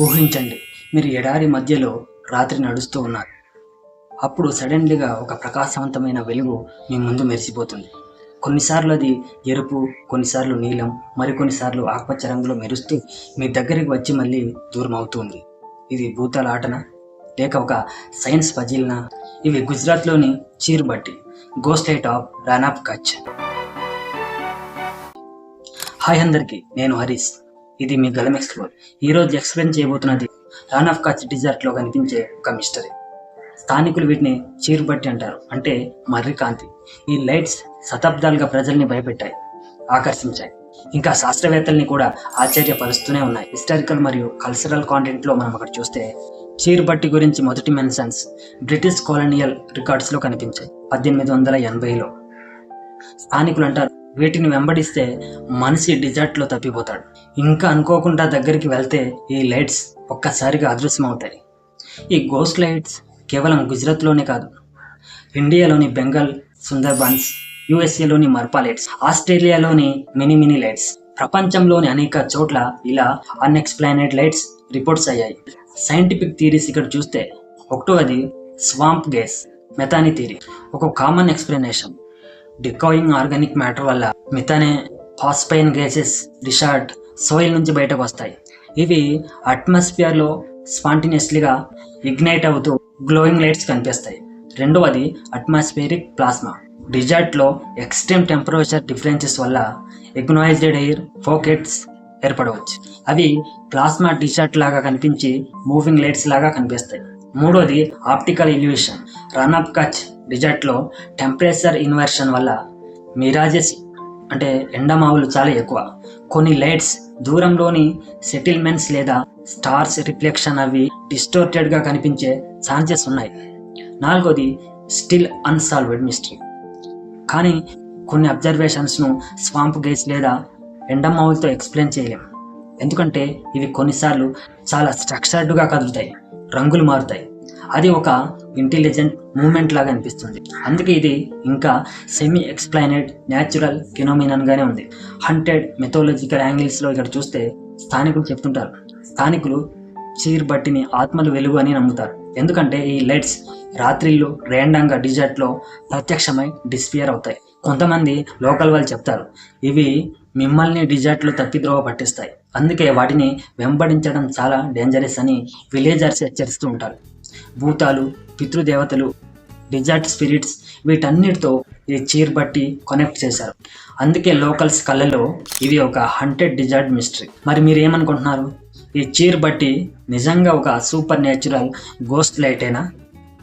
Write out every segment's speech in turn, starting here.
ఊహించండి మీరు ఎడారి మధ్యలో రాత్రి నడుస్తూ ఉన్నారు. అప్పుడు సడన్లీగా ఒక ప్రకాశవంతమైన వెలుగు మీ ముందు మెరిసిపోతుంది. కొన్నిసార్లు అది ఎరుపు కొన్నిసార్లు నీలం మరికొన్నిసార్లు ఆకుపచ్చ రంగులో మెరుస్తూ మీ దగ్గరికి వచ్చి మళ్ళీ దూరం అవుతుంది ఇది భూతాల ఆటన? లేక ఒక సైన్స్ పజిల్నా? ఇవి గుజరాత్లోని Chirbatti గోస్టేట్ of Rann of Kutch hi అందరికీ నేను హరీష్. ఇది మీ గలం ఎక్స్ప్లోర్. ఈ రోజు ఎక్స్ప్లెయిన్ చేయబోతున్నది రాన్ ఆఫ్ కచ్ డిజర్ట్లో కనిపించే ఒక మిస్టరీ. స్థానికులు వీటిని చీరుబట్టి అంటారు అంటే మర్రి కాంతి. ఈ లైట్స్ శతాబ్దాలుగా ప్రజల్ని భయపెట్టాయి ఆకర్షించాయి. ఇంకా శాస్త్రవేత్తల్ని కూడా ఆశ్చర్యపరుస్తూనే ఉన్నాయి. హిస్టారికల్ మరియు కల్చరల్ కాంటెంట్లో మనం అక్కడ చూస్తే చీరుబట్టి గురించి మొదటి మెన్షన్స్ బ్రిటిష్ కాలనియల్ రికార్డ్స్లో కనిపించాయి. పద్దెనిమిది వందల ఎనభైలో. స్థానికులు అంటారు వీటిని వెంబడిస్తే మనిషి డిజర్ట్లో తప్పిపోతాడు. ఇంకా అనుకోకుండా దగ్గరికి వెళ్తే ఈ లైట్స్ ఒక్కసారిగా అదృశ్యమవుతాయి. ఈ గోస్ట్ లైట్స్ కేవలం గుజరాత్లోనే కాదు ఇండియాలోని బెంగాల్ సుందర్బన్స్ యుఎస్ఏలోని మర్పా లైట్స్ ఆస్ట్రేలియాలోని మినీ మినీ లైట్స్ ప్రపంచంలోని అనేక చోట్ల ఇలా అన్ఎక్స్ప్లైనెడ్ లైట్స్ రిపోర్ట్స్ అయ్యాయి. సైంటిఫిక్ థీరీస్ ఇక్కడ చూస్తే ఒకటోది స్వాంప్ గ్యాస్ మెథాని థీరీ ఒక common explanation. Decaying organic matter వల్ల మిథనే హాస్పైన్ గ్యాసెస్ రిషార్ట్ సోయిల్ నుంచి బయటకు వస్తాయి. ఇవి అట్మాస్ఫియర్లో స్పాంటినియస్లీగా ఇగ్నైట్ అవుతూ గ్లోయింగ్ లైట్స్ కనిపిస్తాయి. రెండవది అట్మాస్ఫియరిక్ ప్లాస్మా. డిజర్ట్లో ఎక్స్ట్రీమ్ టెంపరేచర్ డిఫరెన్సెస్ వల్ల ఎగ్నోయిజ్డ్ ఎయిర్ ఫోకెట్స్ ఏర్పడవచ్చు. అవి ప్లాస్మా డిజర్ట్ లాగా కనిపించి మూవింగ్ లైట్స్ లాగా కనిపిస్తాయి. మూడోది optical illusion Rann of Kutch డిజర్ట్లో temperature inversion వల్ల మిరాజెస్ అంటే ఎండమావులు చాలా ఎక్కువ. కొన్ని లైట్స్ దూరంలోని సెటిల్మెంట్స్ లేదా స్టార్స్ రిఫ్లెక్షన్ అవి డిస్టోర్టెడ్గా కనిపించే ఛాన్సెస్ ఉన్నాయి. నాలుగోది స్టిల్ అన్సాల్వ్డ్ మిస్టరీ. కానీ కొన్ని అబ్జర్వేషన్స్ను స్వాంప్ గేస్ లేదా ఎండమావులతో ఎక్స్ప్లెయిన్ చేయలేం. ఎందుకంటే ఇవి కొన్నిసార్లు చాలా స్ట్రక్చర్డ్గా కదులుతాయి రంగులు మారుతాయి. అది ఒక ఇంటెలిజెంట్ మూమెంట్ లాగా అనిపిస్తుంది. అందుకే ఇది ఇంకా సెమీ ఎక్స్ప్లైనెడ్ న్యాచురల్ గానే ఉంది. హంటెడ్ మెథాలజికల్ యాంగిల్స్లో ఇక్కడ చూస్తే స్థానికులు చెప్తుంటారు. స్థానికులు చీర్ బట్టిని ఆత్మలు వెలుగు అని నమ్ముతారు. ఎందుకంటే ఈ లైట్స్ రాత్రిళ్ళు రేండంగా డిజర్ట్లో ప్రత్యక్షమై డిస్పియర్ అవుతాయి. కొంతమంది లోకల్ వాళ్ళు చెప్తారు ఇవి మిమ్మల్ని డిజర్ట్లు తప్పిద్రోవ పట్టిస్తాయి. అందుకే వాటిని వెంబడించడం చాలా డేంజరస్ అని విలేజర్స్ హెచ్చరిస్తూ ఉంటారు. భూతాలు పితృదేవతలు డిజర్ట్ స్పిరిట్స్ వీటన్నిటితో ఈ చీర్బట్టి కనెక్ట్ చేశారు. అందుకే లోకల్స్ కళ్ళలో ఇది ఒక హండ్రెడ్ డిజర్ట్ మిస్టరీ మరి మీరు ఏమనుకుంటున్నారు ఈ చీర్ బట్టి నిజంగా ఒక సూపర్ న్యాచురల్ గోస్ట్ లైటేనా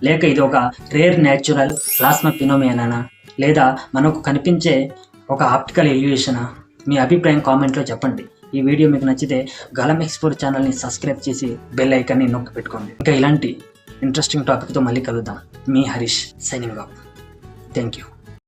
లేక ఇది ఒక రేర్ న్యాచురల్ ప్లాస్మా ఫినోమియనా లేదా మనకు కనిపించే ఒక ఆప్టికల్ ఎల్యూషనా మీ అభిప్రాయం కామెంట్లో చెప్పండి. ఈ వీడియో మీకు నచ్చితే గలం ఎక్స్పోర్ ఛానల్ని సబ్స్క్రైబ్ చేసి బెల్ ఐకాన్ని నొక్కి పెట్టుకోండి. ఇంకా ఇలాంటి ఇంట్రెస్టింగ్ టాపిక్తో మళ్ళీ కలుద్దాం. మీ Harish signing off thank you